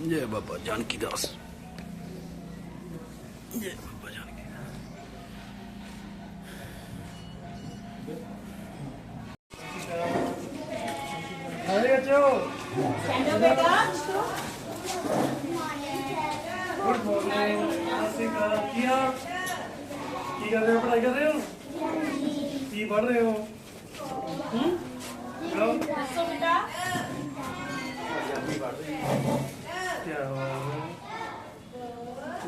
ਜੈ ਬਾਬਾ ਜਾਨਕੀ ਦਾਸ ਜੈ ਬਾਬਾ ਜਾਨਕੀ ਅਰੇ ਅੱਛੋ ਗੁੱਡ ਮਾਰਨਿੰਗ ਅਸੀਂ ਕਾ ਕੀ ਹਾਲ ਕੀ ਕਰ ਰਹੇ ਹੋ ਪੜ੍ਹਾਈ ਕਰ ਰਹੇ ਹੋ ਕੀ ਪੜ੍ਹ ਰਹੇ ਹੋ ਹੂੰ ਲਓ ਪੰਜਾਬੀ ਪੜ੍ਹ ਰਹੇ ਹੋ ਕੀ ਬਾਤ ਹੈ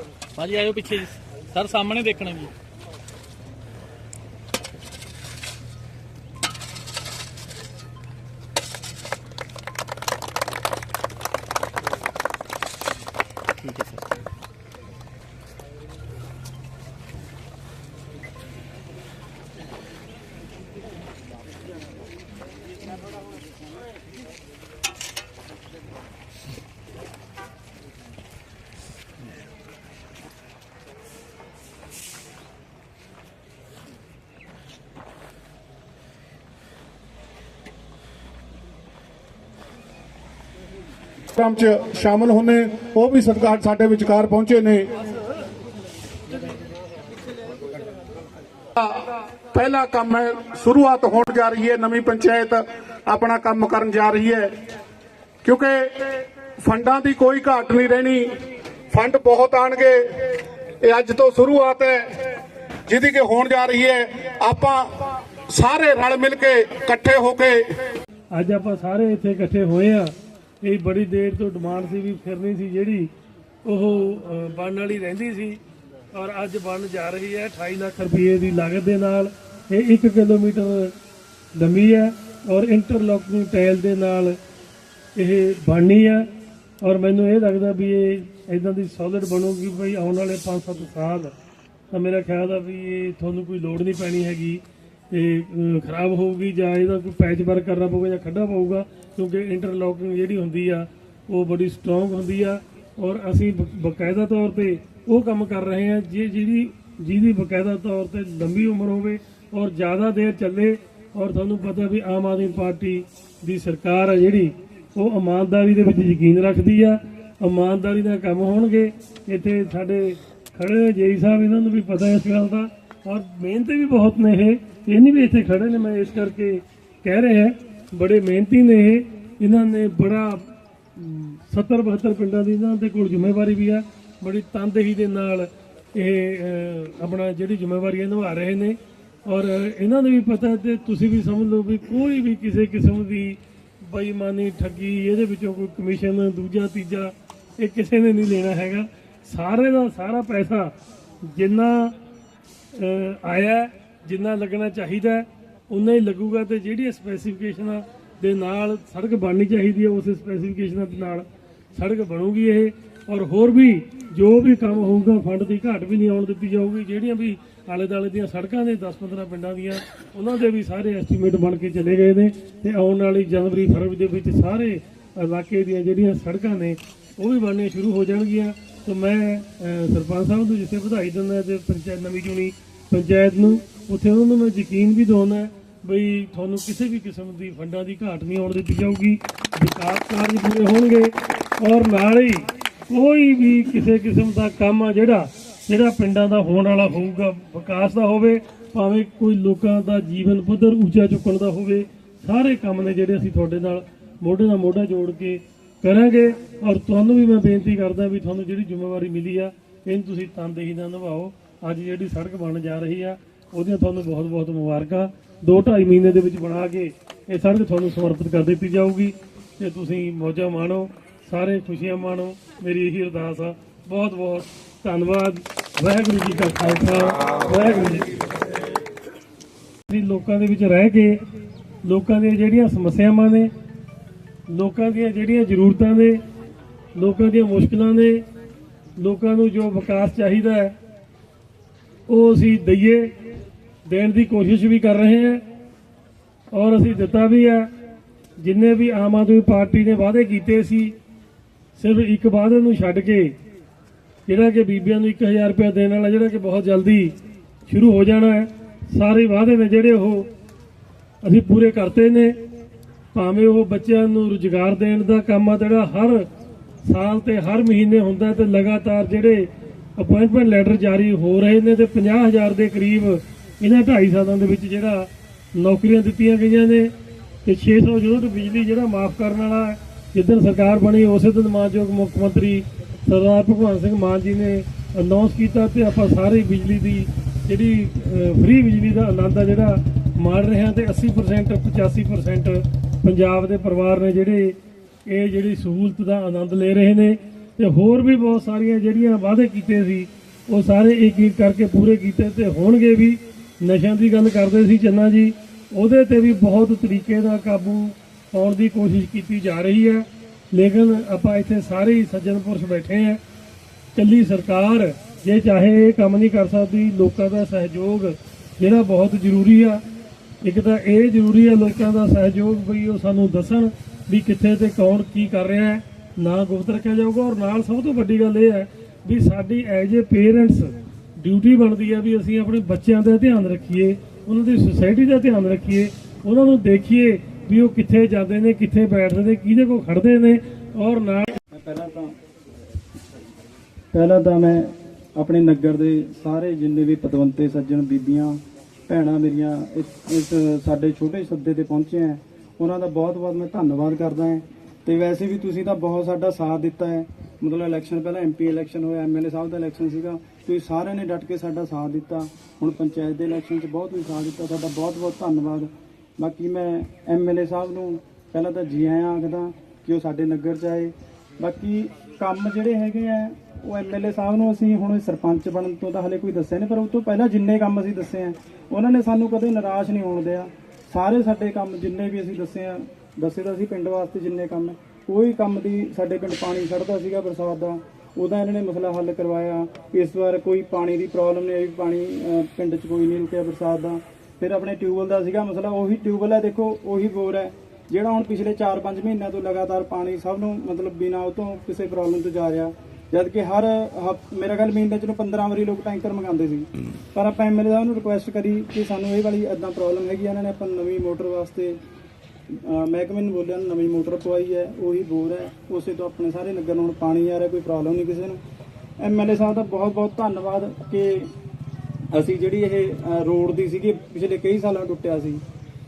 ਭਾਜੀ ਆਇਓ ਪਿੱਛੇ ਜੀ। ਸਰ ਸਾਹਮਣੇ ਦੇਖਣਾ ਜੀ ਪ੍ਰੋਗਰਾਮ 'ਚ ਸ਼ਾਮਲ ਹੋਣੇ ਉਹ ਵੀ ਸਤਿਕਾਰ ਸਾਡੇ ਵਿਚਕਾਰ ਪਹੁੰਚੇ ਨੇ। ਪਹਿਲਾ ਕੰਮ ਹੈ ਸ਼ੁਰੂਆਤ ਹੋਣ ਜਾ ਰਹੀ ਹੈ ਨਵੀਂ ਪੰਚਾਇਤ ਆਪਣਾ ਕੰਮ ਕਰਨ ਜਾ ਰਹੀ ਹੈ। ਕਿਉਂਕਿ ਫੰਡਾਂ ਦੀ ਕੋਈ ਘਾਟ ਨਹੀਂ ਰਹਿਣੀ ਫੰਡ ਬਹੁਤ ਆਣਗੇ ਇਹ ਅੱਜ ਤੋਂ ਸ਼ੁਰੂਆਤ ਹੈ ਜਿਹਦੀ ਕਿ ਹੋਣ ਜਾ ਰਹੀ ਹੈ। ਆਪਾਂ ਸਾਰੇ ਰਲ ਮਿਲ ਕੇ ਇਕੱਠੇ ਹੋ ਕੇ ਅੱਜ ਆਪਾਂ ਸਾਰੇ ਇੱਥੇ ਇਕੱਠੇ ਹੋਏ ਆ। ਇਹ ਬੜੀ ਦੇਰ ਤੋਂ ਡਿਮਾਂਡ ਸੀ ਵੀ ਫਿਰਨੀ ਸੀ ਜਿਹੜੀ ਉਹ ਅ, ਬਣਨ ਵਾਲੀ ਰਹਿੰਦੀ ਸੀ ਔਰ ਅੱਜ ਬਣ ਜਾ ਰਹੀ ਹੈ 28 ਲੱਖ ਰੁਪਏ ਦੀ ਲਾਗਤ ਦੇ ਨਾਲ। ਇਹ 1 ਕਿਲੋਮੀਟਰ ਲੰਮੀ ਹੈ ਔਰ ਇੰਟਰਲੋਕਿੰਗ ਟਾਇਲ ਦੇ ਨਾਲ ਇਹ ਬਣਨੀ ਹੈ ਔਰ ਮੈਨੂੰ ਇਹ ਲੱਗਦਾ ਵੀ ਇਹ ਇਦਾਂ ਦੀ ਸੋਲਿਡ ਬਣੂਗੀ ਬਈ ਆਉਣ ਵਾਲੇ 5-7 ਸਾਲ। ਤਾਂ ਮੇਰਾ ਖਿਆਲ ਆ ਵੀ ਇਹ ਤੁਹਾਨੂੰ ਕੋਈ ਲੋੜ ਨਹੀਂ ਪੈਣੀ ਹੈਗੀ। ਇਹ ਖਰਾਬ ਹੋਊਗੀ ਜਾਂ ਇਹਦਾ ਕੋਈ ਪੈਚ ਵਰਕ ਕਰਨਾ ਪਊਗਾ ਜਾਂ ਖੱਡਾ ਪਊਗਾ, ਕਿਉਂਕਿ ਇੰਟਰਲੋਕਿੰਗ ਜਿਹੜੀ ਹੁੰਦੀ ਆ, ਉਹ ਬੜੀ ਸਟਰੋਂਗ ਹੁੰਦੀ ਆ। ਔਰ ਅਸੀਂ ਬ- ਬਕਾਇਦਾ ਤੌਰ ਤੇ ਉਹ ਕੰਮ ਕਰ ਰਹੇ ਹਾਂ ਜੇ ਜਿਹੜੀ ਜਿਹਦੀ ਬਕਾਇਦਾ ਤੌਰ ਤੇ ਲੰਬੀ ਉਮਰ ਹੋਵੇ ਔਰ ਜ਼ਿਆਦਾ ਦੇਰ ਚੱਲੇ, ਔਰ ਤੁਹਾਨੂੰ ਪਤਾ ਵੀ ਆਮ ਆਦਮੀ ਪਾਰਟੀ ਦੀ ਸਰਕਾਰ ਆ ਜਿਹੜੀ, ਉਹ ਇਮਾਨਦਾਰੀ ਦੇ ਵਿੱਚ ਯਕੀਨ ਰੱਖਦੀ ਆ। ਇਮਾਨਦਾਰੀ ਨਾਲ ਕੰਮ ਹੋਣਗੇ। ਇੱਥੇ ਸਾਡੇ ਖੜੇ ਜੇਈ ਸਾਹਿਬ, ਇਹਨਾਂ ਨੂੰ ਵੀ ਪਤਾ ਇਸ ਗੱਲ ਦਾ। ਔਰ ਮਿਹਨਤ ਵੀ ਬਹੁਤ ਨੇ ਇਹ। ਇਹ ਨਹੀਂ ਵੀ ਇੱਥੇ ਖੜੇ ਨੇ, ਮੈਂ ਇਸ ਕਰਕੇ ਕਹਿ ਰਿਹਾ, ਬੜੇ ਮਿਹਨਤੀ ਨੇ ਇਹ। ਇਹਨਾਂ ਨੇ ਬੜਾ 70 72 ਪਿੰਡਾਂ ਦੀ ਇਹਨਾਂ ਦੇ ਕੋਲ ਜ਼ਿੰਮੇਵਾਰੀ ਵੀ ਆ। ਬੜੀ ਤਨਦੇਹੀ ਦੇ ਨਾਲ ਇਹ ਆਪਣਾ ਜਿਹੜੀ ਜ਼ਿੰਮੇਵਾਰੀ ਹੈ ਨਿਭਾ ਰਹੇ ਨੇ। ਔਰ ਇਹਨਾਂ ਨੂੰ ਵੀ ਪਤਾ ਤੇ ਤੁਸੀਂ ਵੀ ਸਮਝ ਲਓ ਵੀ ਕੋਈ ਵੀ ਕਿਸੇ ਕਿਸਮ ਦੀ ਬੇਈਮਾਨੀ, ਠੱਗੀ, ਇਹਦੇ ਵਿੱਚੋਂ ਕੋਈ ਕਮਿਸ਼ਨ ਦੂਜਾ, ਤੀਜਾ, ਇਹ ਕਿਸੇ ਨੇ ਨਹੀਂ ਲੈਣਾ ਹੈਗਾ। ਸਾਰੇ ਦਾ ਸਾਰਾ ਪੈਸਾ ਜਿੰਨਾ ਆਇਆ ਜਿੰਨਾ ਲੱਗਣਾ ਚਾਹੀਦਾ ਉਨਾ ਹੀ ਲੱਗੂਗਾ ਤੇ ਜਿਹੜੀਆਂ ਸਪੈਸੀਫਿਕੇਸ਼ਨਾਂ ਦੇ ਨਾਲ ਸੜਕ ਬਣਨੀ ਚਾਹੀਦੀ ਹੈ, ਉਸ ਸਪੈਸੀਫਿਕੇਸ਼ਨਾਂ ਦੇ ਨਾਲ ਸੜਕ ਬਣੂਗੀ ਇਹ। ਔਰ ਹੋਰ ਵੀ ਜੋ ਵੀ ਕੰਮ ਹੋਊਗਾ, ਫੰਡ ਦੀ ਘਾਟ ਵੀ ਨਹੀਂ ਆਉਣ ਦਿੱਤੀ ਜਾਊਗੀ। ਜਿਹੜੀਆਂ ਵੀ ਆਲੇ ਦਾਲੇ ਦੀਆਂ ਸੜਕਾਂ ਦੇ 10-15 ਪਿੰਡਾਂ ਦੀਆਂ, ਉਹਨਾਂ ਦੇ ਵੀ ਸਾਰੇ ਐਸਟੀਮੇਟ ਬਣ ਕੇ ਚਲੇ ਗਏ ਨੇ ਤੇ ਆਉਣ ਵਾਲੀ ਜਨਵਰੀ, ਫਰਵਰੀ ਦੇ ਵਿੱਚ ਸਾਰੇ ਇਲਾਕੇ ਦੀਆਂ ਜਿਹੜੀਆਂ ਸੜਕਾਂ ਨੇ, ਉਹ ਵੀ ਬਣਨੀਆਂ ਸ਼ੁਰੂ ਹੋ ਜਾਣਗੀਆਂ। ਤਾਂ ਮੈਂ ਸਰਪੰਚ ਸਾਹਿਬ ਨੂੰ ਜਿੱਥੇ ਵਧਾਈ ਦਿੰਦਾ ਤੇ ਪੰਚਾਇਤ, ਨਵੀਂ ਚੁਣੀ ਪੰਚਾਇਤ ਨੂੰ ਉੱਥੇ ਉਹਨਾਂ ਨੂੰ ਮੈਂ ਯਕੀਨ ਵੀ ਦਿਵਾਉਣਾ ਬਈ ਤੁਹਾਨੂੰ ਕਿਸੇ ਵੀ ਕਿਸਮ ਦੀ ਫੰਡਾਂ ਦੀ ਘਾਟ ਨਹੀਂ ਆਉਣ ਦਿੱਤੀ ਜਾਊਗੀ, ਵਿਕਾਸ ਕਾਰਜ ਪੂਰੇ ਹੋਣਗੇ ਔਰ ਨਾਲ ਹੀ ਕੋਈ ਵੀ ਕਿਸੇ ਕਿਸਮ ਦਾ ਕੰਮ ਆ ਜਿਹੜਾ ਜਿਹੜਾ ਪਿੰਡਾਂ ਦਾ ਹੋਣ ਵਾਲਾ ਹੋਊਗਾ, ਵਿਕਾਸ ਦਾ ਹੋਵੇ, ਭਾਵੇਂ ਕੋਈ ਲੋਕਾਂ ਦਾ ਜੀਵਨ ਪੱਧਰ ਉੱਚਾ ਚੁੱਕਣ ਦਾ ਹੋਵੇ, ਸਾਰੇ ਕੰਮ ਨੇ ਜਿਹੜੇ ਅਸੀਂ ਤੁਹਾਡੇ ਨਾਲ ਮੋਢੇ ਨਾਲ ਮੋਢਾ ਜੋੜ ਕੇ ਕਰਾਂਗੇ ਔਰ ਤੁਹਾਨੂੰ ਵੀ ਮੈਂ ਬੇਨਤੀ ਕਰਦਾ ਵੀ ਤੁਹਾਨੂੰ ਜਿਹੜੀ ਜ਼ਿੰਮੇਵਾਰੀ ਮਿਲੀ ਆ, ਇਹਨੂੰ ਤੁਸੀਂ ਤਨਦੇਹੀ ਨਾਲ ਨਿਭਾਓ। ਅੱਜ ਜਿਹੜੀ ਸੜਕ ਬਣ ਜਾ ਰਹੀ ਆ ਉਹਦੀਆਂ ਤੁਹਾਨੂੰ ਬਹੁਤ ਬਹੁਤ ਮੁਬਾਰਕਾਂ। 2.5 ਮਹੀਨੇ ਦੇ ਵਿੱਚ ਬਣਾ ਕੇ ਇਹ ਸੜਕ ਤੁਹਾਨੂੰ ਸਮਰਪਿਤ ਕਰ ਦਿੱਤੀ ਜਾਊਗੀ। ਤੇ ਤੁਸੀਂ ਮੌਜਾਂ ਮਾਣੋ, ਸਾਰੇ ਖੁਸ਼ੀਆਂ ਮਾਣੋ। ਮੇਰੀ ਇਹੀ ਅਰਦਾਸ ਆ। ਬਹੁਤ ਬਹੁਤ ਧੰਨਵਾਦ। ਵਾਹਿਗੁਰੂ ਜੀ ਕਾ ਖਾਲਸਾ। ਵਾਹਿਗੁਰੂ ਜੀ ਕੀ ਫਤਿਹ। ਅਸੀਂ ਲੋਕਾਂ ਦੇ ਵਿੱਚ ਰਹਿ ਕੇ, ਲੋਕਾਂ ਦੀਆਂ ਜਿਹੜੀਆਂ ਸਮੱਸਿਆਵਾਂ ਨੇ, ਲੋਕਾਂ ਦੀਆਂ ਜਿਹੜੀਆਂ ਜ਼ਰੂਰਤਾਂ ਨੇ, ਲੋਕਾਂ ਦੀਆਂ ਮੁਸ਼ਕਲਾਂ ਨੇ, ਲੋਕਾਂ ਨੂੰ ਜੋ ਵਿਕਾਸ ਚਾਹੀਦਾ ਹੈ ਉਹ ਅਸੀਂ ਦਈਏ, ਦੇਣ ਦੀ ਕੋਸ਼ਿਸ਼ ਵੀ ਕਰ ਰਹੇ ਹਾਂ ਔਰ ਅਸੀਂ ਦਿੱਤਾ ਵੀ ਹੈ। ਜਿੰਨੇ ਵੀ ਆਮ ਆਦਮੀ ਪਾਰਟੀ ਨੇ ਵਾਅਦੇ ਕੀਤੇ ਸੀ, ਸਿਰਫ ਇੱਕ ਵਾਅਦੇ ਨੂੰ ਛੱਡ ਕੇ ਜਿਹੜਾ ਕਿ ਬੀਬੀਆਂ ਨੂੰ 1000 ਰੁਪਏ ਦੇਣ ਵਾਲਾ ਜਿਹੜਾ ਕਿ ਬਹੁਤ ਜਲਦੀ ਸ਼ੁਰੂ ਹੋ ਜਾਣਾ ਹੈ, ਸਾਰੇ ਵਾਅਦੇ ਨੇ ਜਿਹੜੇ ਉਹ ਅਸੀਂ ਪੂਰੇ ਕਰਤੇ ਨੇ। ਭਾਵੇਂ ਉਹ ਬੱਚਿਆਂ ਨੂੰ ਰੁਜ਼ਗਾਰ ਦੇਣ ਦਾ ਕੰਮ ਆ ਜਿਹੜਾ ਹਰ ਸਾਲ ਤੇ ਹਰ ਮਹੀਨੇ ਹੁੰਦਾ ਹੈ ਤੇ ਲਗਾਤਾਰ ਜਿਹੜੇ ਅਪਾਇੰਟਮੈਂਟ ਲੈਟਰ ਜਾਰੀ ਹੋ ਰਹੇ ਨੇ ਤੇ 50000 ਦੇ ਕਰੀਬ ਇਹਨਾਂ 2.5 ਸਾਲਾਂ ਦੇ ਵਿੱਚ ਜਿਹੜਾ ਨੌਕਰੀਆਂ ਦਿੱਤੀਆਂ ਗਈਆਂ ਨੇ ਤੇ 600 ਯੂਨਿਟ ਬਿਜਲੀ ਜਿਹੜਾ ਮਾਫ ਕਰਨ ਵਾਲਾ ਜਿੱਦਣ ਸਰਕਾਰ ਬਣੀ, ਉਸੇ ਦਿਨ ਮਾਨਯੋਗ ਮੁੱਖ ਮੰਤਰੀ ਸਰਦਾਰ ਭਗਵੰਤ ਸਿੰਘ ਮਾਨ ਜੀ ਨੇ ਅਨਾਉਂਸ ਕੀਤਾ ਤੇ ਆਪਾਂ ਸਾਰੇ ਬਿਜਲੀ ਦੀ ਜਿਹੜੀ ਫ੍ਰੀ ਬਿਜਲੀ ਦਾ ਆਨੰਦ ਆ ਜਿਹੜਾ ਮਾਣ ਰਹੇ ਹਾਂ ਤੇ 80% 85% ਪੰਜਾਬ ਦੇ ਪਰਿਵਾਰ ਨੇ ਜਿਹੜੇ ਇਹ ਜਿਹੜੀ ਸਹੂਲਤ ਦਾ ਆਨੰਦ ਲੈ ਰਹੇ ਨੇ। ਤੇ ਹੋਰ ਵੀ ਬਹੁਤ ਸਾਰੀਆਂ ਜਿਹੜੀਆਂ ਵਾਅਦੇ ਕੀਤੇ ਸੀ, ਉਹ ਸਾਰੇ ਇੱਕ ਇੱਕ ਕਰਕੇ ਪੂਰੇ ਕੀਤੇ ਤੇ ਹੋਣਗੇ ਵੀ। ਨਸ਼ਿਆਂ ਦੀ ਗੱਲ ਕਰਦੇ ਸੀ ਚੰਨਾ ਜੀ, ਉਹਦੇ ਤੇ ਵੀ ਬਹੁਤ ਤਰੀਕੇ ਨਾਲ ਕਾਬੂ ਪਾਉਣ ਦੀ ਕੋਸ਼ਿਸ਼ ਕੀਤੀ ਜਾ ਰਹੀ ਹੈ। ਲੇਕਿਨ ਆਪਾਂ ਇੱਥੇ ਸਾਰੇ ਹੀ ਸੱਜਣ ਪੁਰਸ਼ ਬੈਠੇ ਆ ਕੱਲੀ ਸਰਕਾਰ, ਜੇ ਚਾਹੇ ਇਹ ਕੰਮ ਨਹੀਂ ਕਰ ਸਕਦੀ, ਲੋਕਾਂ ਦਾ ਸਹਿਯੋਗ ਜਿਹੜਾ ਬਹੁਤ ਜ਼ਰੂਰੀ ਆ। ਇੱਕ ਤਾਂ ਇਹ ਜ਼ਰੂਰੀ ਆ, ਲੋਕਾਂ ਦਾ ਸਹਿਯੋਗ ਵੀ ਉਹ ਸਾਨੂੰ ਦੱਸਣ ਵੀ ਕਿੱਥੇ ਤੇ ਕੌਣ ਕੀ ਕਰ ਰਿਹਾ ਹੈ। ਨਾ ਗੁਪਤ ਰੱਖਿਆ ਜਾਊਗਾ ਔਰ ਨਾਲ ਸਭ ਤੋਂ ਵੱਡੀ ਗੱਲ ਇਹ ਹੈ ਵੀ ਸਾਡੀ ਐਜ ਏ ਪੇਰੈਂਟਸ ਡਿਊਟੀ ਬਣਦੀ ਹੈ ਵੀ ਅਸੀਂ ਆਪਣੇ ਬੱਚਿਆਂ ਦਾ ਧਿਆਨ ਰੱਖੀਏ, ਉਹਨਾਂ ਦੀ ਸੁਸਾਇਟੀ ਦਾ ਧਿਆਨ ਰੱਖੀਏ, ਉਹਨਾਂ ਨੂੰ ਦੇਖੀਏ ਵੀ ਉਹ ਕਿੱਥੇ ਜਾਂਦੇ ਨੇ, ਕਿੱਥੇ ਬੈਠਦੇ ਨੇ, ਕਿਹਦੇ ਕੋਲ ਖੜਦੇ ਨੇ ਔਰ ਨਾਲ ਪਹਿਲਾਂ ਤਾਂ ਪਹਿਲਾਂ ਤਾਂ ਮੈਂ ਆਪਣੇ ਨਗਰ ਦੇ ਸਾਰੇ ਜਿੰਨੇ ਵੀ ਪਤਵੰਤੇ ਸੱਜਣ, ਬੀਬੀਆਂ, ਭੈਣਾਂ ਮੇਰੀਆਂ ਇਸ ਇਸ ਸਾਡੇ ਛੋਟੇ ਸੱਦੇ ਤੇ ਪਹੁੰਚੇ ਆ, ਉਹਨਾਂ ਦਾ ਬਹੁਤ ਬਹੁਤ ਮੈਂ ਧੰਨਵਾਦ ਕਰਦਾ ਹਾਂ। ਤੇ ਵੈਸੇ ਵੀ ਤੁਸੀਂ ਤਾਂ ਬਹੁਤ ਸਾਡਾ ਸਾਥ ਦਿੱਤਾ ਹੈ। ਮਤਲਬ ਇਲੈਕਸ਼ਨ ਪਹਿਲਾਂ ਐਮਪੀ ਇਲੈਕਸ਼ਨ ਹੋਇਆ ਐਮਐਲਏ ਸਾਹਿਬ ਦਾ ਇਲੈਕਸ਼ਨ ਸੀਗਾ। ਤੁਸੀਂ ਸਾਰਿਆਂ ਨੇ ਡਟ ਕੇ ਸਾਡਾ ਸਾਥ ਦਿੱਤਾ। ਹੁਣ ਪੰਚਾਇਤ ਦੇ ਇਲੈਕਸ਼ਨ 'ਚ ਬਹੁਤ ਵੀ ਸਾਥ ਦਿੱਤਾ। ਤੁਹਾਡਾ ਬਹੁਤ ਬਹੁਤ ਧੰਨਵਾਦ। ਬਾਕੀ ਮੈਂ ਐਮਐਲਏ ਸਾਹਿਬ ਨੂੰ ਪਹਿਲਾਂ ਤਾਂ ਜੀ ਆਇਆਂ ਆਖਦਾ ਕਿ ਉਹ ਸਾਡੇ ਨਗਰ 'ਚ ਆਏ। ਬਾਕੀ ਕੰਮ ਜਿਹੜੇ ਹੈਗੇ ਆ, ਉਹ ਐਮਐਲਏ ਸਾਹਿਬ ਨੂੰ ਅਸੀਂ ਹੁਣ ਸਰਪੰਚ ਬਣਨ ਤੋਂ ਤਾਂ ਹਲੇ ਕੋਈ ਦੱਸਿਆ ਨਹੀਂ ਪਰ ਉਸ ਤੋਂ ਪਹਿਲਾਂ ਜਿੰਨੇ ਕੰਮ ਅਸੀਂ ਦੱਸੇ ਆ, ਉਹਨਾਂ ਨੇ ਸਾਨੂੰ ਕਦੇ ਨਿਰਾਸ਼ ਨਹੀਂ ਹੋਣ ਦਿਆ। ਸਾਰੇ ਸਾਡੇ ਕੰਮ ਜਿੰਨੇ ਵੀ ਅਸੀਂ ਦੱਸੇ ਆ ਦੱਸੇ ਤਾਂ ਸੀ ਪਿੰਡ ਵਾਸਤੇ ਜਿੰਨੇ ਕੰਮ ਹੈ ਕੋਈ ਕੰਮ ਦੀ ਸਾਡੇ ਪਿੰਡ ਪਾਣੀ ਛੱਡਦਾ ਸੀਗਾ ਬਰਸਾਤ ਦਾ। ਉਹਦਾ ਇਹਨਾਂ ਨੇ ਮਸਲਾ ਹੱਲ ਕਰਵਾਇਆ। ਇਸ ਵਾਰ ਕੋਈ ਪਾਣੀ ਦੀ ਪ੍ਰੋਬਲਮ ਨਹੀਂ ਆਈ, ਪਾਣੀ ਪਿੰਡ 'ਚ ਕੋਈ ਨਹੀਂ ਰੁਕਿਆ ਬਰਸਾਤ ਦਾ। ਫਿਰ ਆਪਣੇ ਟਿਊਬਵੈਲ ਦਾ ਸੀਗਾ ਮਸਲਾ। ਉਹੀ ਟਿਊਬਵੈਲ ਹੈ, ਦੇਖੋ, ਉਹੀ ਬੋਰ ਹੈ। ਜਿਹੜਾ ਹੁਣ ਪਿਛਲੇ 4-5 ਮਹੀਨਿਆਂ ਤੋਂ ਲਗਾਤਾਰ ਪਾਣੀ ਸਭ ਨੂੰ ਮਤਲਬ ਬਿਨਾਂ ਉਹ ਤੋਂ ਕਿਸੇ ਪ੍ਰੋਬਲਮ ਤੋਂ ਜਾ ਰਿਹਾ। ਜਦ ਕਿ ਹਰ ਹਫ- ਮੇਰਾ ਖਿਆਲ ਮਹੀਨੇ ਚ ਨੂੰ 15 ਵਾਰੀ ਲੋਕ ਟੈਂਕਰ ਮੰਗਾਉਂਦੇ ਸੀ। ਪਰ ਆਪਾਂ ਐਮਐਲਏ ਸਾਹਿਬ ਨੂੰ ਰਿਕੁਐਸਟ ਕਰੀ ਕਿ ਸਾਨੂੰ ਇਹ ਵਾਲੀ ਇਦਾਂ ਪ੍ਰੋਬਲਮ ਹੈਗੀ ਇਹਨਾਂ ਨੇ ਆਪਾਂ ਨਵੀਂ ਮੋਟਰ ਵਾਸਤੇ ਮਹਿਕਮੇ ਨੂੰ ਬੋਲਿਆ ਨਵੀਂ ਮੋਟਰ ਪਵਾਈ ਹੈ, ਉਹੀ ਬੋਰ ਹੈ, ਉਸੇ ਤੋਂ ਆਪਣੇ ਸਾਰੇ ਨਗਰ ਨੂੰ ਹੁਣ ਪਾਣੀ ਆ ਰਿਹਾ, ਕੋਈ ਪ੍ਰੋਬਲਮ ਨਹੀਂ ਕਿਸੇ ਨੂੰ। ਐਮਐਲਏ ਸਾਹਿਬ ਦਾ ਬਹੁਤ ਬਹੁਤ ਧੰਨਵਾਦ ਕਿ ਅਸੀਂ ਜਿਹੜੀ ਇਹ ਰੋਡ ਦੀ ਸੀਗੀ, ਪਿਛਲੇ ਕਈ ਸਾਲਾਂ ਟੁੱਟਿਆ ਸੀ।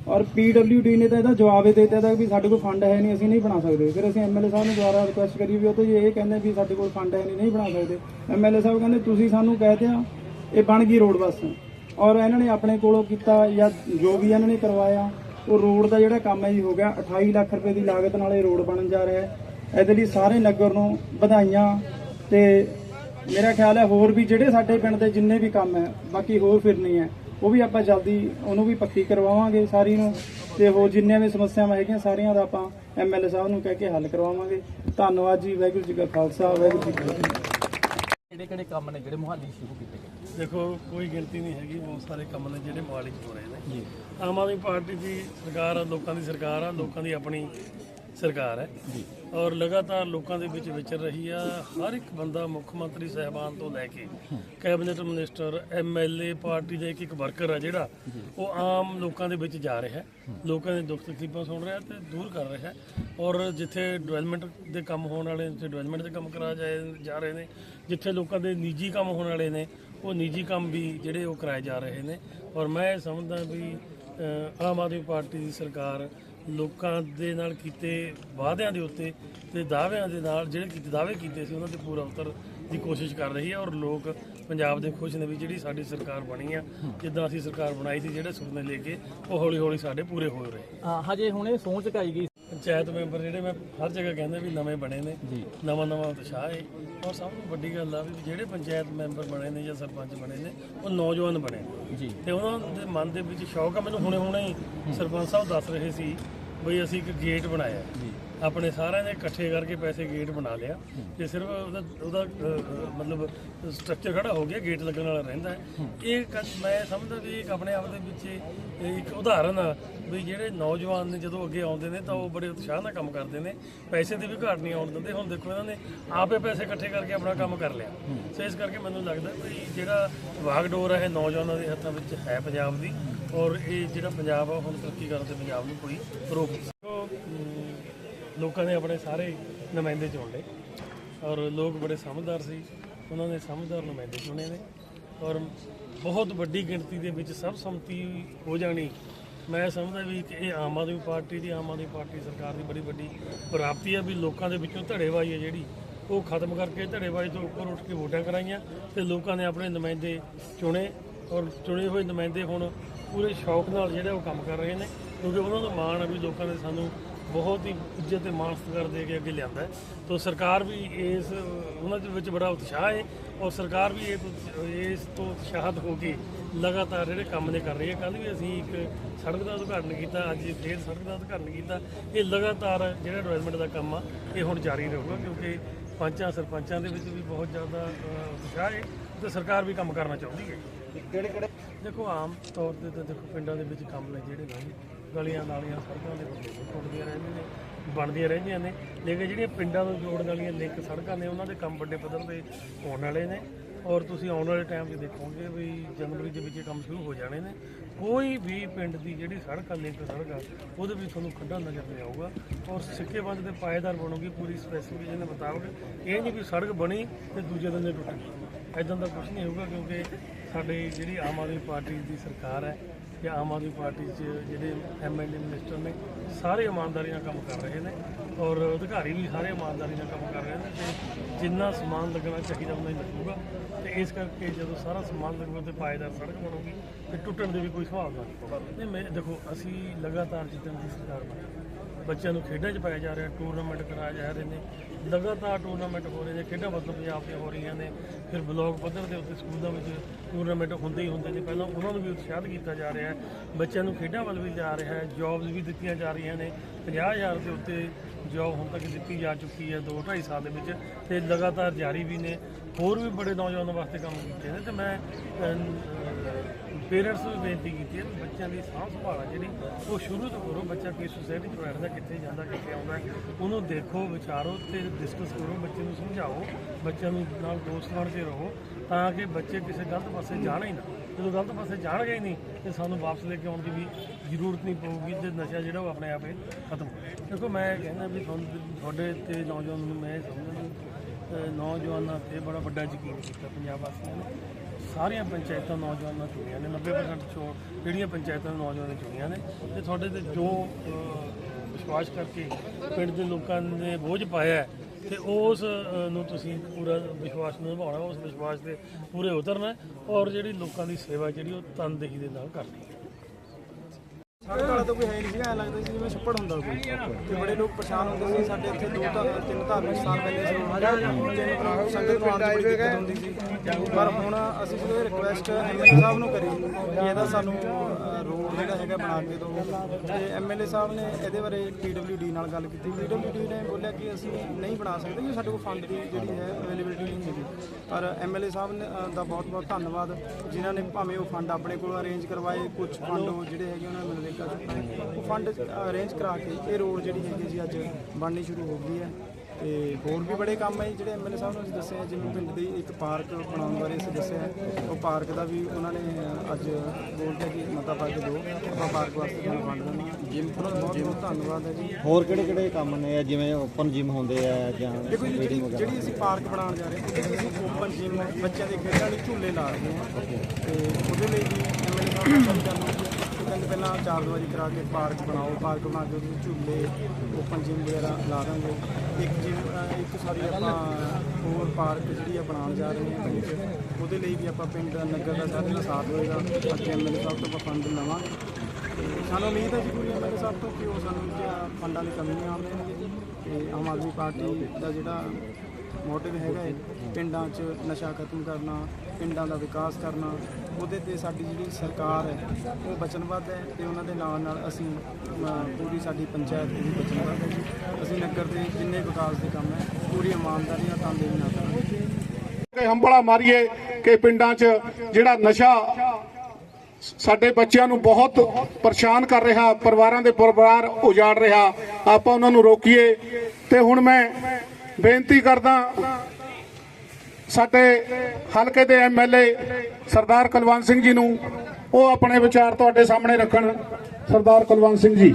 ਔਰ ਪੀਡਬਲਯੂਡੀ ਨੇ ਤਾਂ ਇਹਦਾ ਜਵਾਬ ਇਹ ਦੇ ਦਿੱਤਾ ਤਾ ਵੀ ਸਾਡੇ ਕੋਲ ਫੰਡ ਹੈ ਨਹੀਂ ਅਸੀਂ ਨਹੀਂ ਬਣਾ ਸਕਦੇ। ਫਿਰ ਅਸੀਂ ਐਮਐਲਏ ਸਾਹਿਬ ਨੂੰ ਦੁਬਾਰਾ ਰਿਕੁਐਸਟ ਕਰੀ ਵੀ ਉਹ ਤਾਂ ਜੀ ਇਹ ਕਹਿੰਦੇ ਵੀ ਸਾਡੇ ਕੋਲ ਫੰਡ ਹੈ ਨਹੀਂ ਨਹੀਂ ਬਣਾ ਸਕਦੇ। ਐਮਐਲਏ ਸਾਹਿਬ ਕਹਿੰਦੇ, ਤੁਸੀਂ ਸਾਨੂੰ ਕਹਿ ਆ ਇਹ ਬਣ ਗਈ ਰੋਡ ਬਸ। ਔਰ ਇਹਨਾਂ ਨੇ ਆਪਣੇ ਕੋਲੋਂ ਕੀਤਾ ਜਾਂ ਜੋ ਵੀ ਇਹਨਾਂ ਨੇ ਕਰਵਾਇਆ ਉਹ ਰੋਡ ਦਾ ਜਿਹੜਾ ਕੰਮ ਹੈ ਜੀ, ਹੋ ਗਿਆ। 28 ਲੱਖ ਰੁਪਏ ਦੀ ਲਾਗਤ ਨਾਲ ਇਹ ਰੋਡ ਬਣਨ ਜਾ ਰਿਹਾ ਹੈ। ਇਹਦੇ ਲਈ ਸਾਰੇ ਨਗਰ ਨੂੰ ਵਧਾਈਆਂ ਤੇ ਮੇਰਾ ਖਿਆਲ ਹੈ ਹੋਰ ਵੀ ਜਿਹੜੇ ਸਾਡੇ ਪਿੰਡ ਦੇ ਜਿੰਨੇ ਵੀ ਕੰਮ ਹੈ, ਬਾਕੀ ਹੋਰ ਫਿਰਨੀ ਹੈ, ਉਹ ਵੀ ਆਪਾਂ ਜਲਦੀ ਉਹਨੂੰ ਵੀ ਪੱਕੀ ਕਰਵਾਵਾਂਗੇ ਸਾਰੀ ਨੂੰ। ਤੇ ਹੋਰ ਜਿੰਨੀਆਂ ਵੀ ਸਮੱਸਿਆਵਾਂ ਹੈਗੀਆਂ, ਸਾਰੀਆਂ ਦਾ ਆਪਾਂ ਐਮਐਲਏ ਸਾਹਿਬ ਨੂੰ ਕਹਿ ਕੇ ਹੱਲ ਕਰਵਾਵਾਂਗੇ। ਧੰਨਵਾਦ ਜੀ, ਵਾਹਿਗੁਰੂ ਜੀ ਕਾ ਖਾਲਸਾ, ਵਾਹਿਗੁਰੂ ਜੀ ਕੀ ਫਤਿਹ। ਕਿਹੜੇ ਕਿਹੜੇ ਕੰਮ ਨੇ ਜਿਹੜੇ ਮੁਹਾਲੀ ਸ਼ੁਰੂ ਕੀਤੇ ਗਏ? ਦੇਖੋ ਕੋਈ ਗਿਣਤੀ ਨਹੀਂ ਹੈਗੀ ਬਹੁਤ ਸਾਰੇ ਕੰਮ ਨੇ ਜਿਹੜੇ ਮੋਹਾਲੀ 'ਚ ਹੋ ਰਹੇ ਨੇ। ਜੀ। ਆਮ ਆਦਮੀ ਪਾਰਟੀ ਦੀ ਸਰਕਾਰ ਆ ਲੋਕਾਂ ਦੀ ਸਰਕਾਰ ਆ ਲੋਕਾਂ ਦੀ ਆਪਣੀ ਸਰਕਾਰ ਹੈ। ਜੀ। ਔਰ ਲਗਾਤਾਰ ਲੋਕਾਂ ਦੇ ਵਿੱਚ ਵਿਚਰ ਰਹੀ ਆ ਹਰ ਇੱਕ ਬੰਦਾ ਮੁੱਖ ਮੰਤਰੀ ਸਹਿਬਾਨ ਤੋਂ ਲੈ ਕੇ ਕੈਬਨਿਟ ਮਿਨਿਸਟਰ ਐਮਐਲਏ ਪਾਰਟੀ ਦਾ ਇੱਕ ਇੱਕ ਵਰਕਰ ਆ ਜਿਹੜਾ ਉਹ ਆਮ ਲੋਕਾਂ ਦੇ ਵਿੱਚ ਜਾ ਰਿਹਾ ਹੈ। ਲੋਕਾਂ ਦੇ ਦੁੱਖ ਤਕਲੀਫਾਂ ਸੁਣ ਰਿਹਾ ਤੇ ਦੂਰ ਕਰ ਰਿਹਾ ਔਰ ਜਿੱਥੇ ਡਿਵੈਲਪਮੈਂਟ ਦੇ ਕੰਮ ਹੋਣ ਵਾਲੇ ਨੇ ਡਿਵੈਲਪਮੈਂਟ ਦੇ ਕੰਮ ਕਰਾ ਜਾਏ ਜਾ ਰਹੇ ਨੇ ਜਿੱਥੇ ਲੋਕਾਂ ਦੇ ਨਿੱਜੀ ਕੰਮ ਹੋਣ ਵਾਲੇ ਨੇ ਉਹ ਨਿੱਜੀ ਕੰਮ ਵੀ ਜਿਹੜੇ ਉਹ ਕਰਾਏ ਜਾ ਰਹੇ ਨੇ। ਔਰ ਮੈਂ ਇਹ ਸਮਝਦਾ ਵੀ ਆਮ ਆਦਮੀ ਪਾਰਟੀ ਦੀ ਸਰਕਾਰ ਲੋਕਾਂ ਦੇ ਨਾਲ ਕੀਤੇ ਵਾਅਦਿਆਂ ਦੇ ਉੱਤੇ ਤੇ ਦਾਅਵਿਆਂ ਦੇ ਨਾਲ ਜਿਹੜੇ ਕੀਤੇ, ਦਾਅਵੇ ਕੀਤੇ ਸੀ, ਉਹਨਾਂ ਤੇ ਪੂਰਾ ਉਤਰ ਦੀ ਕੋਸ਼ਿਸ਼ ਕਰ ਰਹੀ ਹੈ। ਔਰ ਲੋਕ ਪੰਜਾਬ ਦੇ ਖੁਸ਼ ਨੇ ਵੀ ਜਿਹੜੀ ਸਾਡੀ ਸਰਕਾਰ ਬਣੀ ਆ, ਜਿੱਦਾਂ ਅਸੀਂ ਸਰਕਾਰ ਬਣਾਈ ਸੀ, ਜਿਹੜੇ ਸੁਪਨੇ ਲੈ ਕੇ ਉਹ ਹੌਲੀ ਹੌਲੀ ਸਾਡੇ ਪੂਰੇ ਹੋ ਰਹੇ। ਹਾਂ ਹਜੇ ਹੁਣ ਇਹ ਸੋਚ ਕਾਈ ਗਈ ਪੰਚਾਇਤ ਮੈਂਬਰ ਜਿਹੜੇ ਮੈਂ ਹਰ ਜਗ੍ਹਾ ਕਹਿੰਦੇ ਵੀ ਨਵੇਂ ਬਣੇ ਨੇ ਨਵਾਂ ਨਵਾਂ ਉਤਸ਼ਾਹ ਹੈ। ਔਰ ਸਭ ਤੋਂ ਵੱਡੀ ਗੱਲ ਆ ਵੀ ਜਿਹੜੇ ਪੰਚਾਇਤ ਮੈਂਬਰ ਬਣੇ ਨੇ ਜਾਂ ਸਰਪੰਚ ਬਣੇ ਨੇ ਉਹ ਨੌਜਵਾਨ ਬਣੇ ਨੇ। ਜੀ। ਤੇ ਉਹਨਾਂ ਦੇ ਮਨ ਦੇ ਵਿੱਚ ਸ਼ੌਕ ਆ ਮੈਨੂੰ ਹੁਣੇ ਹੁਣੇ ਹੀ ਸਰਪੰਚ ਸਾਹਿਬ ਦੱਸ ਰਹੇ ਸੀ ਬਈ ਅਸੀਂ ਇੱਕ ਗੇਟ ਬਣਾਇਆ। ਹੈ। ਆਪਣੇ ਸਾਰਿਆਂ ਨੇ ਇਕੱਠੇ ਕਰਕੇ ਪੈਸੇ ਗੇਟ ਬਣਾ ਲਿਆ। ਤੇ ਸਿਰਫ ਉਹਦਾ ਉਹਦਾ ਅਹ, ਮਤਲਬ ਸਟਰਕਚਰ ਖੜਾ ਹੋ ਗਿਆ ਗੇਟ ਲੱਗਣ ਵਾਲਾ ਰਹਿੰਦਾ ਹੈ। ਇਹ ਕ- ਮੈਂ ਸਮਝਦਾ ਵੀ ਇੱਕ ਆਪਣੇ ਆਪ ਦੇ ਵਿੱਚ ਇਹ ਇੱਕ ਉਦਾਹਰਨ ਆ ਵੀ ਜਿਹੜੇ ਨੌਜਵਾਨ ਨੇ ਜਦੋਂ ਅੱਗੇ ਆਉਂਦੇ ਨੇ ਤਾਂ ਉਹ ਬੜੇ ਉਤਸ਼ਾਹ ਨਾਲ ਕੰਮ ਕਰਦੇ ਨੇ। ਪੈਸੇ ਦੀ ਵੀ ਘਾਟ ਨਹੀਂ ਆਉਣ ਦਿੰਦੇ। ਹੁਣ ਦੇਖੋ ਇਹਨਾਂ ਨੇ ਆਪੇ ਪੈਸੇ ਇਕੱਠੇ ਕਰਕੇ ਆਪਣਾ ਕੰਮ ਕਰ ਲਿਆ। ਸੋ ਇਸ ਕਰਕੇ ਮੈਨੂੰ ਲੱਗਦਾ ਵੀ ਜਿਹੜਾ ਵਾਗਡੋਰ ਹੈ ਨੌਜਵਾਨਾਂ ਦੇ ਹੱਥਾਂ ਵਿੱਚ ਹੈ ਪੰਜਾਬ ਦੀ। ਔਰ ਇਹ ਜਿਹੜਾ ਪੰਜਾਬ ਆ ਹੁਣ ਤਰੱਕੀ ਕਰਨ ਤੇ ਪੰਜਾਬ ਨੂੰ ਕੋਈ ਰੋਕ ਨਹੀਂ ਸਕਦਾ। ਲੋਕਾਂ ਨੇ ਆਪਣੇ ਸਾਰੇ ਨੁਮਾਇੰਦੇ ਚੁਣ ਲਏ ਔਰ ਲੋਕ ਬੜੇ ਸਮਝਦਾਰ ਸੀ। ਉਹਨਾਂ ਨੇ ਸਮਝਦਾਰ ਨੁਮਾਇੰਦੇ ਚੁਣੇ ਨੇ ਔਰ ਬਹੁਤ ਵੱਡੀ ਗਿਣਤੀ ਦੇ ਵਿੱਚ ਸਰਬਸੰਮਤੀ ਹੋ ਜਾਣੀ। ਮੈਂ ਸਮਝਦਾ ਵੀ ਇਹ ਆਮ ਆਦਮੀ ਪਾਰਟੀ ਦੀ, ਆਮ ਆਦਮੀ ਪਾਰਟੀ ਸਰਕਾਰ ਦੀ ਬੜੀ ਵੱਡੀ ਪ੍ਰਾਪਤੀ ਹੈ ਵੀ ਲੋਕਾਂ ਦੇ ਵਿੱਚੋਂ ਧੜੇਵਾਈ ਹੈ ਜਿਹੜੀ, ਉਹ ਖਤਮ ਕਰਕੇ ਧੜੇਵਾਈ ਤੋਂ ਉੱਪਰ ਉੱਠ ਕੇ ਵੋਟਾਂ ਕਰਾਈਆਂ ਤੇ ਲੋਕਾਂ ਨੇ ਆਪਣੇ ਨੁਮਾਇੰਦੇ ਚੁਣੇ ਔਰ ਚੁਣੇ ਹੋਏ ਨੁਮਾਇੰਦੇ ਹੁਣ ਪੂਰੇ ਸ਼ੌਕ ਨਾਲ ਜਿਹੜੇ ਉਹ ਕੰਮ ਕਰ ਰਹੇ ਨੇ ਕਿਉਂਕਿ ਉਹਨਾਂ ਨੂੰ ਮਾਣ ਹੈ ਵੀ ਲੋਕਾਂ ਨੇ ਸਾਨੂੰ ਬਹੁਤ ਹੀ ਇੱਜ਼ਤ ਤੇ ਮਾਣ ਸਤਿਕਾਰ ਦੇ ਕੇ ਅੱਗੇ ਲਿਆਂਦਾ ਹੈ। ਤੋ ਸਰਕਾਰ ਵੀ ਇਸ ਉਹਨਾਂ ਦੇ ਵਿੱਚ ਬੜਾ ਉਤਸ਼ਾਹ ਹੈ ਔਰ ਸਰਕਾਰ ਵੀ ਇਹ ਇਸ ਤੋਂ ਉਤਸ਼ਾਹਤ ਹੋ ਕੇ ਲਗਾਤਾਰ ਜਿਹੜੇ ਕੰਮ ਨੇ ਕਰ ਰਹੀ ਹੈ। ਕੱਲ ਵੀ ਅਸੀਂ ਇੱਕ ਸੜਕ ਦਾ ਉਦਘਾਟਨ ਕੀਤਾ ਅੱਜ ਫੇਰ ਸੜਕ ਦਾ ਉਦਘਾਟਨ ਕੀਤਾ। ਇਹ ਲਗਾਤਾਰ ਜਿਹੜਾ ਡਿਵੈਲਪਮੈਂਟ ਦਾ ਕੰਮ ਆ ਇਹ ਹੁਣ ਜਾਰੀ ਰਹੂਗਾ ਕਿਉਂਕਿ ਪੰਚਾਂ ਸਰਪੰਚਾਂ ਦੇ ਵਿੱਚ ਵੀ ਬਹੁਤ ਜ਼ਿਆਦਾ ਅ, ਉਤਸ਼ਾਹ ਹੈ ਤੇ ਸਰਕਾਰ ਵੀ ਕੰਮ ਕਰਨਾ ਚਾਹੁੰਦੀ ਹੈ। ਕਿਹੜੇ ਕਿਹੜੇ ਦੇਖੋ ਆਮ ਤੌਰ ਤੇ ਤਾਂ ਦੇਖੋ ਪਿੰਡਾਂ ਦੇ ਵਿੱਚ ਕੰਮ ਨੇ ਜਿਹੜੇ ਨਾ ਗਲੀਆਂ, ਨਾਲੀਆਂ ਸੜਕਾਂ ਦੇ ਉੱਤੇ ਟੁੱਟਦੀਆਂ ਰਹਿੰਦੀਆਂ ਨੇ, ਬਣਦੀਆਂ ਰਹਿੰਦੀਆਂ ਨੇ, ਲੇਕਿਨ ਜਿਹੜੀਆਂ ਪਿੰਡਾਂ ਨੂੰ ਜੋੜਨ ਵਾਲੀਆਂ ਲਿੰਕ ਸੜਕਾਂ ਨੇ, ਉਹਨਾਂ ਦੇ ਕੰਮ ਵੱਡੇ ਪੱਧਰ ਤੇ ਹੋਣ ਵਾਲੇ ਨੇ। ਔਰ ਤੁਸੀਂ ਆਉਣ ਵਾਲੇ ਟਾਈਮ 'ਚ ਦੇਖੋਗੇ ਵੀ ਜਨਵਰੀ ਦੇ ਵਿੱਚ ਇਹ ਕੰਮ ਸ਼ੁਰੂ ਹੋ ਜਾਣੇ ਨੇ। ਕੋਈ ਵੀ ਪਿੰਡ ਦੀ ਜਿਹੜੀ ਸੜਕ ਆ ਲਿੰਕ ਸੜਕ ਆ, ਉਹਦੇ ਵਿੱਚ ਤੁਹਾਨੂੰ ਖੱਡਾ ਨਜ਼ਰ ਨਹੀਂ ਆਊਗਾ। ਔਰ ਸਿੱਕੇਬੰਦ ਦੇ ਪਾਏਦਾਰ ਬਣੂਗੀ ਪੂਰੀ ਸਪੈਸੀਫਿਕੇਸ਼ਨ ਦੇ ਮੁਤਾਬਕ। ਇਹ ਨਹੀਂ ਵੀ ਸੜਕ ਬਣੀ ਤੇ ਦੂਜੇ ਦਿਨ ਇਹ ਟੁੱਟ ਗਈ ਐਦਾਂ ਦਾ ਕੁਝ ਨਹੀਂ ਹੋਊਗਾ ਕਿਉਂਕਿ ਸਾਡੇ ਜਿਹੜੀ ਆਮ ਆਦਮੀ ਪਾਰਟੀ ਦੀ ਸਰਕਾਰ ਹੈ ਕਿ ਆਮ ਆਦਮੀ ਪਾਰਟੀ 'ਚ ਜਿਹੜੇ ਐਮਐਲਏ ਮਿਨਿਸਟਰ ਨੇ, ਸਾਰੇ ਇਮਾਨਦਾਰੀ ਨਾਲ ਕੰਮ ਕਰ ਰਹੇ ਨੇ ਔਰ ਅਧਿਕਾਰੀ ਵੀ ਸਾਰੇ ਇਮਾਨਦਾਰੀ ਨਾਲ ਕੰਮ ਕਰ ਰਹੇ ਨੇ ਤੇ ਜਿੰਨਾ ਸਮਾਨ ਲੱਗਣਾ ਚਾਹੀਦਾ ਉਹਨਾਂ ਹੀ ਲੱਗੂਗਾ ਤੇ ਇਸ ਕਰਕੇ ਜਦੋਂ ਸਾਰਾ ਸਮਾਨ ਲੱਗੂਗਾ ਤੇ ਪਾਏਦਾਰ ਸੜਕ ਬਣੂਗੀ ਤੇ ਟੁੱਟਣ ਦੀ ਵੀ ਕੋਈ ਸੰਭਾਵਨਾ ਨਹੀਂ, ਮੈਂ ਦੇਖੋ, ਅਸੀਂ ਲਗਾਤਾਰ ਜਿੱਦਣ ਦੀ ਸਰਕਾਰ ਬਣੀ ਬੱਚਿਆਂ ਨੂੰ ਖੇਡਾਂ 'ਚ ਪਾਇਆ ਜਾ ਰਿਹਾ ਟੂਰਨਾਮੈਂਟ ਕਰਾਏ ਜਾ ਰਹੇ ਨੇ। ਲਗਾਤਾਰ ਟੂਰਨਾਮੈਂਟ ਹੋ ਰਹੇ ਨੇ, ਖੇਡਾਂ ਵੱਧ ਪੰਜਾਬ ਦੀਆਂ ਹੋ ਰਹੀਆਂ ਨੇ। ਫਿਰ ਬਲਾਕ ਪੱਧਰ ਦੇ ਉੱਤੇ ਸਕੂਲਾਂ ਵਿੱਚ ਟੂਰਨਾਮੈਂਟ ਹੁੰਦੇ ਹੀ ਹੁੰਦੇ ਨੇ। ਪਹਿਲਾਂ ਉਹਨਾਂ ਨੂੰ ਵੀ ਉਤਸ਼ਾਹਿਤ ਕੀਤਾ ਜਾ ਰਿਹਾ ਹੈ। ਬੱਚਿਆਂ ਨੂੰ ਖੇਡਾਂ ਵੱਲ ਵੀ ਜਾ ਰਿਹਾ ਹੈ ਜੌਬਸ ਵੀ ਦਿੱਤੀਆਂ ਜਾ ਰਹੀਆਂ ਨੇ। 50000 ਦੇ ਉੱਤੇ ਜੌਬ ਹੁਣ ਤੱਕ ਦਿੱਤੀ ਜਾ ਚੁੱਕੀ ਹੈ 2 2.5 ਸਾਲ ਦੇ ਵਿੱਚ ਤੇ ਲਗਾਤਾਰ ਜਾਰੀ ਵੀ ਨੇ। ਹੋਰ ਵੀ ਬੜੇ ਨੌਜਵਾਨਾਂ ਵਾਸਤੇ ਕੰਮ ਕੀਤੇ ਨੇ ਤੇ ਮੈਂ ਪੇਰੈਂਟਸ ਨੂੰ ਬੇਨਤੀ ਕੀਤੀ ਹੈ ਵੀ ਬੱਚਿਆਂ ਦੀ ਸਾਂਭ ਸੰਭਾਲ ਆ ਜਿਹੜੀ, ਉਹ ਸ਼ੁਰੂ ਤੋਂ ਕਰੋ। ਬੱਚਾ ਕਿਸ ਸੋਸਾਇਟੀ ਚ ਬੈਠਦਾ, ਕਿੱਥੇ ਜਾਂਦਾ, ਕਿੱਥੇ ਆਉਂਦਾ, ਉਹਨੂੰ ਦੇਖੋ, ਵਿਚਾਰੋ ਤੇ ਡਿਸਕਸ ਕਰੋ, ਬੱਚੇ ਨੂੰ ਸਮਝਾਓ, ਬੱਚਿਆਂ ਨੂੰ ਨਾਲ ਦੋਸਤ ਬਣ ਕੇ ਰਹੋ, ਤਾਂ ਕਿ ਬੱਚੇ ਕਿਸੇ ਗਲਤ ਪਾਸੇ ਜਾਣ ਹੀ ਨਾ। ਜਦੋਂ ਗਲਤ ਪਾਸੇ ਜਾਣਗੇ ਹੀ ਨਹੀਂ, ਤੇ ਸਾਨੂੰ ਵਾਪਸ ਲੈ ਕੇ ਆਉਣ ਦੀ ਵੀ ਜ਼ਰੂਰਤ ਨਹੀਂ ਪਊਗੀ ਤੇ ਨਸ਼ਾ ਜਿਹੜਾ ਉਹ ਆਪਣੇ ਆਪ ਹੀ ਖਤਮ ਹੋ ਜਾਏ ਦੇਖੋ, ਮੈਂ ਕਹਿੰਦਾ ਵੀ ਤੁਹਾਨੂੰ ਤੁਹਾਡੇ ਤੇ ਨੌਜਵਾਨਾਂ ਨੂੰ ਮੈਂ ਇਹ ਸਮਝਦਾ ਵੀ ਨੌਜਵਾਨਾਂ ਤੇ ਬੜਾ ਵੱਡਾ ਯਕੀਨ ਕੀਤਾ ਪੰਜਾਬ ਵਾਸੀਆਂ ਨੇ। ਸਾਰੀਆਂ ਪੰਚਾਇਤਾਂ ਨੌਜਵਾਨਾਂ ਚੁਣੀਆਂ ਨੇ 90% ਚੋਂ ਜਿਹੜੀਆਂ ਪੰਚਾਇਤਾਂ ਨੌਜਵਾਨਾਂ ਚੁਣੀਆਂ ਨੇ ਤੇ ਤੁਹਾਡੇ ਤੇ ਜੋ ਵਿਸ਼ਵਾਸ ਕਰਕੇ ਪਿੰਡ ਦੇ ਲੋਕਾਂ ਨੇ ਬੋਝ ਪਾਇਆ ਹੈ, ਤੇ ਉਸ ਨੂੰ ਤੁਸੀਂ ਪੂਰਾ ਵਿਸ਼ਵਾਸ ਨੂੰ ਨਿਭਾਉਣਾ ਉਸ ਵਿਸ਼ਵਾਸ ਦੇ ਪੂਰੇ ਉਤਰਨਾ ਔਰ ਜਿਹੜੀ ਲੋਕਾਂ ਦੀ ਸੇਵਾ ਜਿਹੜੀ ਉਹ ਤਨਦੇਹੀ ਦੇ ਨਾਲ ਕਰਨੀ ਹੈ। ਵਾਲਾ ਤਾਂ ਕੋਈ ਹੈ ਨਹੀਂ ਸੀਗਾ ਐਂ ਲੱਗਦਾ ਸੀ ਜਿਵੇਂ ਛੱਪੜ ਹੁੰਦਾ ਕੋਈ। ਤੇ ਬੜੇ ਲੋਕ ਪਰੇਸ਼ਾਨ ਹੁੰਦੇ ਸੀ ਸਾਡੇ ਇੱਥੇ ਦੋ ਤਿੰਨ ਧਾਰਮਿਕ ਸਥਾਨ ਪੈਂਦੇ ਸੀ। ਜਿਵੇਂ ਸੰਗਤ ਨੂੰ ਆਉਣ ਦੀ ਬੜੀ ਦਿੱਕਤ ਹੁੰਦੀ ਸੀ। ਪਰ ਹੁਣ ਅਸੀਂ ਜਦੋਂ ਰਿਕੁਐਸਟ ਐਮਐਲਏ ਸਾਹਿਬ ਨੂੰ ਕਰੀ ਕਿ ਇਹਦਾ ਸਾਨੂੰ ਰੋਡ ਜਿਹੜਾ ਹੈਗਾ ਬਣਾ ਕੇ ਦਿਓ ਤੇ ਐਮਐਲਏ ਸਾਹਿਬ ਨੇ ਇਹਦੇ ਬਾਰੇ ਪੀਡਬਲਯੂਡੀ ਨਾਲ ਗੱਲ ਕੀਤੀ। ਪੀਡਬਲਯੂਡੀ ਨੇ ਬੋਲਿਆ ਕਿ ਅਸੀਂ ਨਹੀਂ ਬਣਾ ਸਕਦੇ ਕਿ ਸਾਡੇ ਕੋਲ ਫੰਡ ਦੀ ਜਿਹੜੀ ਹੈ ਅਵੇਲੇਬਿਲਟੀ ਨਹੀਂ ਹੈਗੀ। ਪਰ ਐਮਐਲਏ ਸਾਹਿਬ ਨੇ ਅ, ਦਾ ਬਹੁਤ ਬਹੁਤ ਧੰਨਵਾਦ ਜਿਨ੍ਹਾਂ ਨੇ ਭਾਵੇਂ ਉਹ ਫੰਡ ਆਪਣੇ ਕੋਲ ਅਰੇਂਜ ਕਰਵਾਏ ਕੁਝ ਫੰਡ ਜਿਹੜੇ ਹੈਗੇ ਉਹਨਾਂ ਨੂੰ ਮਿਲਦੇ ਉਹ ਫੰਡ ਅਰੇਂਜ ਕਰਾ ਕੇ ਇਹ ਰੋਡ ਜਿਹੜੀ ਹੈਗੀ ਜੀ ਅੱਜ ਬਣਨੀ ਸ਼ੁਰੂ ਹੋ ਗਈ ਹੈ। ਤੇ ਹੋਰ ਵੀ ਬੜੇ ਕੰਮ ਹੈ ਜਿਹੜੇ ਐਮਐਲਏ ਸਾਹਿਬ ਨੂੰ ਅਸੀਂ ਦੱਸੇ ਆ ਜਿਵੇਂ ਪਿੰਡ ਦੀ ਇੱਕ ਪਾਰਕ ਬਣਾਉਣ ਬਾਰੇ ਅਸੀਂ ਦੱਸਿਆ। ਉਹ ਪਾਰਕ ਦਾ ਵੀ ਉਹਨਾਂ ਨੇ ਅੱਜ ਬੋਲਦੇ ਕਿ ਮਤਾ ਪਾ ਕੇ ਦਿਓ। ਆਪਾਂ ਪਾਰਕ ਵਾਸਤੇ ਤੁਹਾਨੂੰ ਫੰਡ ਹਾਂ। ਜਿਮ ਬਹੁਤ ਬਹੁਤ ਧੰਨਵਾਦ ਹੈ ਜੀ। ਹੋਰ ਕਿਹੜੇ ਕਿਹੜੇ ਕੰਮ ਨੇ? ਜਿਵੇਂ ਓਪਨ ਜਿਮ ਹੁੰਦੇ ਆ ਜਾਂ ਦੇਖੋ ਜੀ ਜਿਹੜੀ ਜਿਹੜੀ ਅਸੀਂ ਪਾਰਕ ਬਣਾਉਣ ਜਾ ਰਹੇ ਹਾਂ ਉਹਦੇ 'ਚ ਅਸੀਂ ਓਪਨ ਜਿਮ ਬੱਚਿਆਂ ਦੇ ਖੇਡਣ ਲਈ ਝੂਲੇ ਲਾ ਰਹੇ ਹਾਂ। ਤੇ ਉਹਦੇ ਲਈ ਵੀ ਐਮਐਲਏ ਸਾਹਿਬ ਨਾਲ ਗੱਲ ਪਹਿਲਾਂ ਚਾਰ ਕਰਾ ਕੇ ਪਾਰਕ ਬਣਾਓ, ਪਾਰਕ ਬਣਾ ਕੇ ਉਹਦੇ ਝੂਲੇ ਓਪਨ ਜਿਮ ਵਗੈਰਾ ਲਾ ਦਾਂਗੇ। ਇੱਕ ਜਿਮ ਇੱਕ ਸਾਰੀ ਆਪਾਂ ਹੋਰ ਪਾਰਕ ਜਿਹੜੀ ਆ ਬਣਾਉਣ ਜਾ ਰਹੇ ਹਾਂ। ਪਿੰਡ 'ਚ ਉਹਦੇ ਲਈ ਵੀ ਆਪਾਂ ਪਿੰਡ ਦਾ ਨਗਰ ਦਾ ਸਾਰਿਆਂ ਦਾ ਸਾਥ ਹੋਏਗਾ ਅੱਗੇ ਐਮਐਲਏ ਸਾਹਿਬ ਤੋਂ ਆਪਾਂ ਫੰਡ ਲਵਾਂਗੇ। ਤੇ ਸਾਨੂੰ ਉਮੀਦ ਹੈ ਜੀ ਪੂਰੀ ਐਮਐਲਏ ਸਾਹਿਬ ਤੋਂ ਕਿ ਉਹ ਸਾਨੂੰ ਜਿਹੜਾ ਫੰਡਾਂ ਦੀ ਕਮੀ ਨਹੀਂ ਆਉਣ। ਦੇਣਗੇ ਤੇ ਆਮ ਆਦਮੀ ਪਾਰਟੀ ਦਾ ਜਿਹੜਾ ਮੋਟਿਵ ਹੈਗਾ ਹੈ, ਪਿੰਡਾਂ 'ਚ ਨਸ਼ਾ ਖਤਮ ਕਰਨਾ, ਪਿੰਡਾਂ ਦਾ ਵਿਕਾਸ ਕਰਨਾ। ਉਹਦੇ ਤੇ ਸਾਡੀ ਜਿਹੜੀ ਸਰਕਾਰ ਹੈ ਉਹ ਵਚਨਬੱਧ ਹੈ ਤੇ ਉਹਨਾਂ ਦੇ ਨਾਲ ਨਾਲ ਅਸੀਂ ਅ, ਪੂਰੀ ਸਾਡੀ ਪੰਚਾਇਤ ਪੂਰੀ ਵਚਨਬੱਧ ਹੈ ਜੀ। ਅਸੀਂ ਨਗਰ ਦੇ ਜਿੰਨੇ ਵਿਕਾਸ ਦੇ ਕੰਮ ਹੈ ਪੂਰੀ ਇਮਾਨਦਾਰੀ ਨਾਲ ਤਨਦੇਹੀ ਨਾਲ ਕਰਾਂਗੇ। ਕਿ ਹੰਬਲਾ ਮਾਰੀਏ ਕਿ ਪਿੰਡਾਂ 'ਚ ਜਿਹੜਾ ਨਸ਼ਾ ਸਾਡੇ ਬੱਚਿਆਂ ਨੂੰ ਬਹੁਤ ਪਰੇਸ਼ਾਨ ਕਰ ਰਿਹਾ ਪਰਿਵਾਰਾਂ ਦੇ ਪਰਿਵਾਰ ਉਜਾੜ ਰਿਹਾ ਆਪਾਂ ਉਹਨਾਂ ਨੂੰ ਰੋਕੀਏ। ਤੇ ਹੁਣ ਮੈਂ ਬੇਨਤੀ ਕਰਦਾ ਸਾਡੇ ਹਲਕੇ ਦੇ ਐਮਐਲਏ ਸਰਦਾਰ ਕੁਲਵੰਤ ਸਿੰਘ ਜੀ ਨੂੰ ਉਹ ਆਪਣੇ ਵਿਚਾਰ ਤੁਹਾਡੇ ਸਾਹਮਣੇ ਰੱਖਣ ਸਰਦਾਰ ਕੁਲਵੰਤ ਸਿੰਘ ਜੀ।